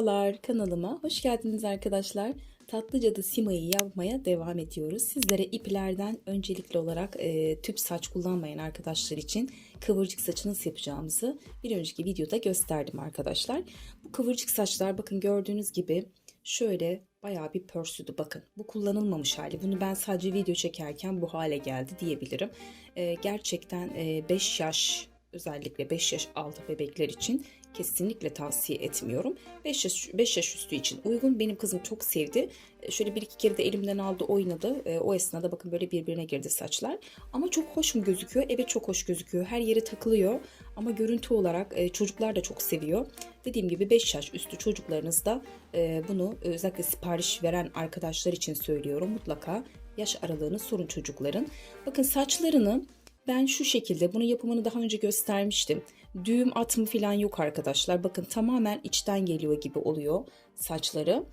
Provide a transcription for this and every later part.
Merhabalar kanalıma hoş geldiniz arkadaşlar. Tatlı Cadı Sima'yı yapmaya devam ediyoruz. Sizlere iplerden öncelikli olarak e, tüp saç kullanmayan arkadaşlar için kıvırcık saçı nasıl yapacağımızı bir önceki videoda gösterdim arkadaşlar. Bu kıvırcık saçlar bakın gördüğünüz gibi şöyle bayağı bir pörsüdü bakın. Bu kullanılmamış hali. Bunu ben sadece video çekerken bu hale geldi diyebilirim. E, gerçekten 5 yaş özellikle 5 yaş altı bebekler için kesinlikle tavsiye etmiyorum. 5 yaş, 5 yaş üstü için uygun. Benim kızım çok sevdi. E, Şöyle bir iki kere de elimden aldı oynadı. E, O esnada bakın böyle birbirine girdi saçlar. Ama çok hoş mu gözüküyor? Evet çok hoş gözüküyor. Her yere takılıyor. Ama görüntü olarak e, çocuklar da çok seviyor. Dediğim gibi 5 yaş üstü çocuklarınız da e, bunu özellikle sipariş veren arkadaşlar için söylüyorum. Mutlaka yaş aralığını sorun çocukların. Bakın saçlarını ben şu şekilde bunun yapımını daha önce göstermiştim. Düğüm atımı falan yok arkadaşlar. Bakın tamamen içten geliyor gibi oluyor saçları.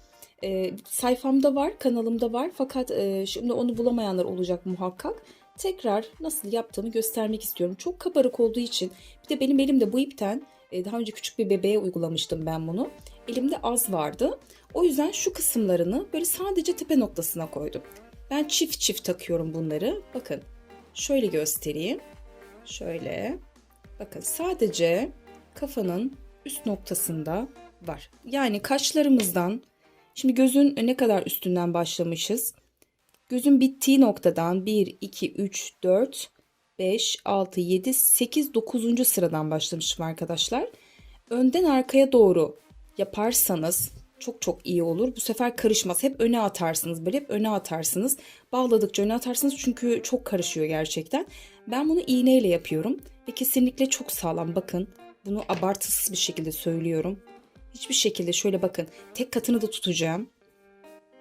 Ee, sayfamda var, kanalımda var. Fakat e, şimdi onu bulamayanlar olacak muhakkak. Tekrar nasıl yaptığımı göstermek istiyorum. Çok kabarık olduğu için. Bir de benim elimde bu ipten e, daha önce küçük bir bebeğe uygulamıştım ben bunu. Elimde az vardı. O yüzden şu kısımlarını böyle sadece tepe noktasına koydum. Ben çift çift takıyorum bunları. Bakın şöyle göstereyim. Şöyle. Bakın sadece kafanın üst noktasında var. Yani kaşlarımızdan şimdi gözün ne kadar üstünden başlamışız? Gözün bittiği noktadan 1, 2, 3, 4, 5, 6, 7, 8, 9. sıradan başlamışım arkadaşlar. Önden arkaya doğru yaparsanız çok çok iyi olur. Bu sefer karışmaz. Hep öne atarsınız. Böyle hep öne atarsınız. Bağladıkça öne atarsınız çünkü çok karışıyor gerçekten. Ben bunu iğneyle yapıyorum ve kesinlikle çok sağlam. Bakın bunu abartısız bir şekilde söylüyorum. Hiçbir şekilde şöyle bakın. Tek katını da tutacağım.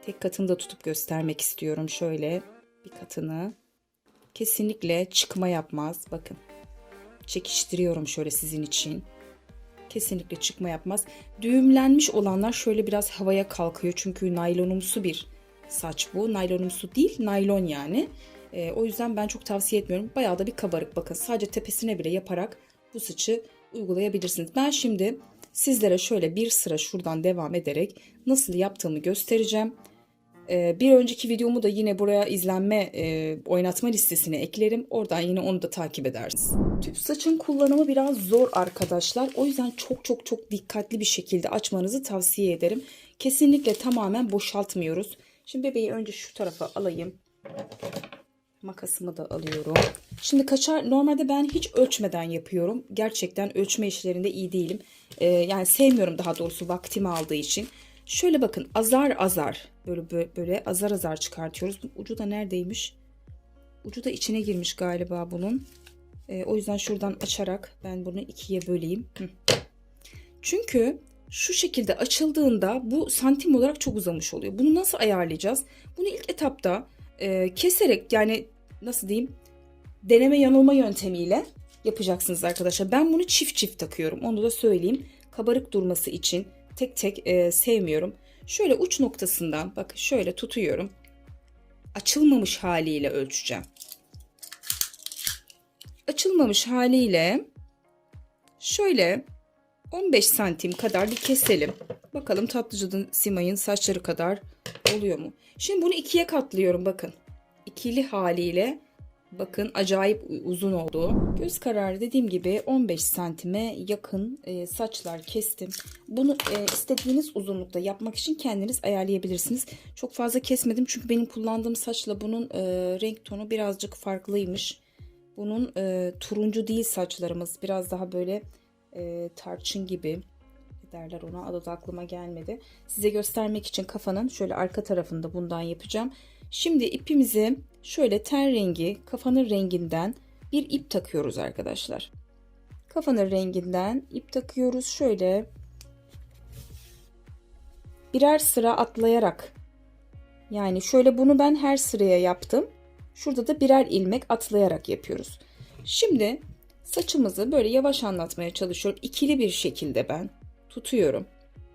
Tek katını da tutup göstermek istiyorum. Şöyle bir katını. Kesinlikle çıkma yapmaz. Bakın. Çekiştiriyorum şöyle sizin için kesinlikle çıkma yapmaz. Düğümlenmiş olanlar şöyle biraz havaya kalkıyor çünkü naylonumsu bir saç bu. Naylonumsu değil, naylon yani. Ee, o yüzden ben çok tavsiye etmiyorum. Bayağı da bir kabarık bakın. Sadece tepesine bile yaparak bu saçı uygulayabilirsiniz. Ben şimdi sizlere şöyle bir sıra şuradan devam ederek nasıl yaptığımı göstereceğim. Ee, bir önceki videomu da yine buraya izlenme e, oynatma listesine eklerim. Oradan yine onu da takip edersiniz. Tüp saçın kullanımı biraz zor arkadaşlar. O yüzden çok çok çok dikkatli bir şekilde açmanızı tavsiye ederim. Kesinlikle tamamen boşaltmıyoruz. Şimdi bebeği önce şu tarafa alayım. Makasımı da alıyorum. Şimdi kaçar normalde ben hiç ölçmeden yapıyorum. Gerçekten ölçme işlerinde iyi değilim. Ee, yani sevmiyorum daha doğrusu vaktimi aldığı için. Şöyle bakın azar azar böyle böyle, böyle azar azar çıkartıyoruz. Ucu da neredeymiş? Ucu da içine girmiş galiba bunun. Ee, o yüzden şuradan açarak ben bunu ikiye böleyim. Çünkü şu şekilde açıldığında bu santim olarak çok uzamış oluyor. Bunu nasıl ayarlayacağız? Bunu ilk etapta e, keserek yani nasıl diyeyim deneme yanılma yöntemiyle yapacaksınız arkadaşlar. Ben bunu çift çift takıyorum. Onu da söyleyeyim. Kabarık durması için tek tek e, sevmiyorum. Şöyle uç noktasından bak şöyle tutuyorum. Açılmamış haliyle ölçeceğim. Açılmamış haliyle şöyle 15 santim kadar bir keselim. Bakalım tatlıcının Simay'ın saçları kadar oluyor mu? Şimdi bunu ikiye katlıyorum bakın. İkili haliyle bakın acayip uzun oldu. Göz kararı dediğim gibi 15 santime yakın e, saçlar kestim. Bunu e, istediğiniz uzunlukta yapmak için kendiniz ayarlayabilirsiniz. Çok fazla kesmedim çünkü benim kullandığım saçla bunun e, renk tonu birazcık farklıymış. Bunun e, turuncu değil saçlarımız biraz daha böyle e, tarçın gibi derler ona adı da aklıma gelmedi. Size göstermek için kafanın şöyle arka tarafında bundan yapacağım. Şimdi ipimizi şöyle ten rengi kafanın renginden bir ip takıyoruz arkadaşlar. Kafanın renginden ip takıyoruz. Şöyle birer sıra atlayarak yani şöyle bunu ben her sıraya yaptım. Şurada da birer ilmek atlayarak yapıyoruz. Şimdi saçımızı böyle yavaş anlatmaya çalışıyorum. İkili bir şekilde ben tutuyorum.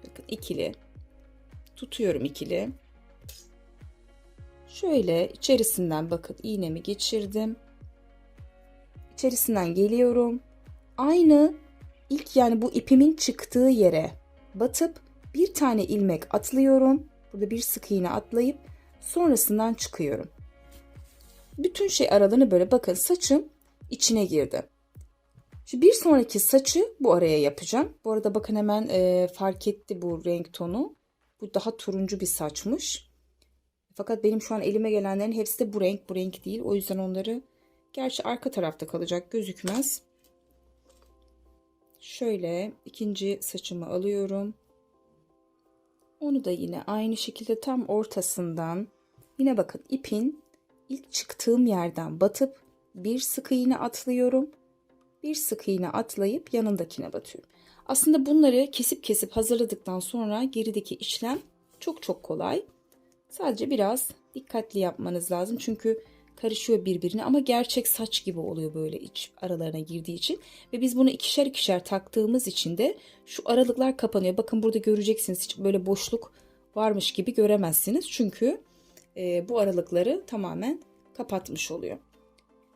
Bakın ikili. Tutuyorum ikili. Şöyle içerisinden bakın iğnemi geçirdim. İçerisinden geliyorum. Aynı ilk yani bu ipimin çıktığı yere batıp Bir tane ilmek atlıyorum. Burada bir sık iğne atlayıp sonrasından çıkıyorum. Bütün şey aralığını böyle bakın saçım içine girdi. Şimdi bir sonraki saçı bu araya yapacağım. Bu arada bakın hemen e, fark etti bu renk tonu. Bu daha turuncu bir saçmış. Fakat benim şu an elime gelenlerin hepsi de bu renk bu renk değil. O yüzden onları gerçi arka tarafta kalacak gözükmez. Şöyle ikinci saçımı alıyorum. Onu da yine aynı şekilde tam ortasından yine bakın ipin ilk çıktığım yerden batıp bir sık iğne atlıyorum. Bir sık iğne atlayıp yanındakine batıyorum. Aslında bunları kesip kesip hazırladıktan sonra gerideki işlem çok çok kolay. Sadece biraz dikkatli yapmanız lazım. Çünkü karışıyor birbirine ama gerçek saç gibi oluyor böyle iç aralarına girdiği için. Ve biz bunu ikişer ikişer taktığımız için de şu aralıklar kapanıyor. Bakın burada göreceksiniz hiç böyle boşluk varmış gibi göremezsiniz. Çünkü e, bu aralıkları tamamen kapatmış oluyor.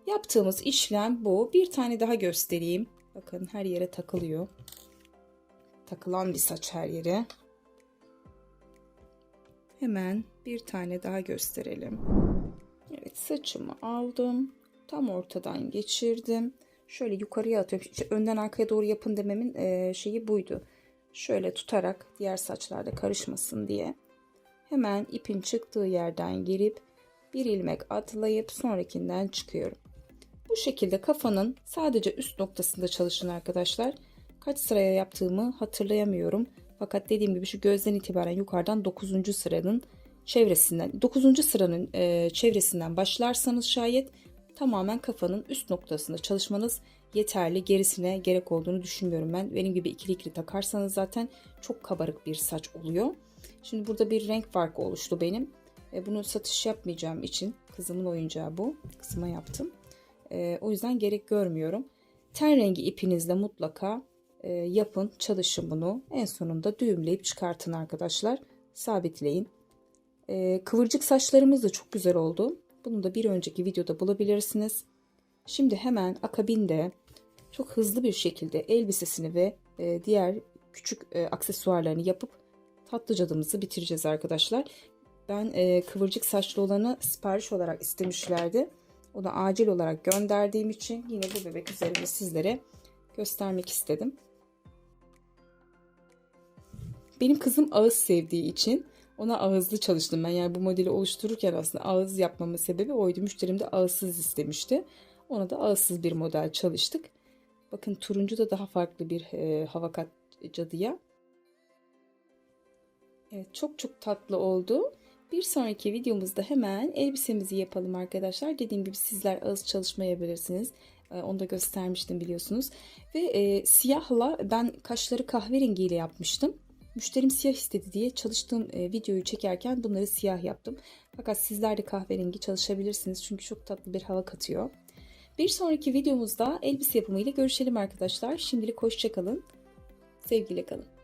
Yaptığımız işlem bu. Bir tane daha göstereyim. Bakın her yere takılıyor. Takılan bir saç her yere. Hemen bir tane daha gösterelim. Evet saçımı aldım. Tam ortadan geçirdim. Şöyle yukarıya atıyorum. İşte önden arkaya doğru yapın dememin e, şeyi buydu. Şöyle tutarak diğer saçlarda karışmasın diye. Hemen ipin çıktığı yerden girip bir ilmek atlayıp sonrakinden çıkıyorum. Bu şekilde kafanın sadece üst noktasında çalışın arkadaşlar. Kaç sıraya yaptığımı hatırlayamıyorum. Fakat dediğim gibi şu gözden itibaren yukarıdan 9. sıranın çevresinden 9. sıranın e, çevresinden başlarsanız şayet tamamen kafanın üst noktasında çalışmanız yeterli. Gerisine gerek olduğunu düşünmüyorum ben. Benim gibi ikili ikili takarsanız zaten çok kabarık bir saç oluyor. Şimdi burada bir renk farkı oluştu benim. E, bunu satış yapmayacağım için kızımın oyuncağı bu. Kızıma yaptım. E, o yüzden gerek görmüyorum. Ten rengi ipinizle mutlaka e, yapın, çalışın bunu. En sonunda düğümleyip çıkartın arkadaşlar. Sabitleyin. E, kıvırcık saçlarımız da çok güzel oldu. Bunu da bir önceki videoda bulabilirsiniz. Şimdi hemen akabinde çok hızlı bir şekilde elbisesini ve e, diğer küçük e, aksesuarlarını yapıp tatlı cadımızı bitireceğiz arkadaşlar. Ben e, kıvırcık saçlı olanı sipariş olarak istemişlerdi. O da acil olarak gönderdiğim için yine bu bebek üzerinde sizlere göstermek istedim. Benim kızım ağız sevdiği için ona ağızlı çalıştım ben. Yani bu modeli oluştururken aslında ağız yapmamın sebebi oydu. Müşterim de ağızsız istemişti. Ona da ağızsız bir model çalıştık. Bakın turuncu da daha farklı bir e, hava kat cadıya. Evet çok çok tatlı oldu. Bir sonraki videomuzda hemen elbisemizi yapalım arkadaşlar. Dediğim gibi sizler ağız çalışmayabilirsiniz. E, onu da göstermiştim biliyorsunuz. Ve e, siyahla ben kaşları kahverengiyle yapmıştım. Müşterim siyah istedi diye çalıştığım e, videoyu çekerken bunları siyah yaptım. Fakat sizler de kahverengi çalışabilirsiniz çünkü çok tatlı bir hava katıyor. Bir sonraki videomuzda elbise yapımı ile görüşelim arkadaşlar. Şimdilik hoşçakalın. Sevgiyle kalın.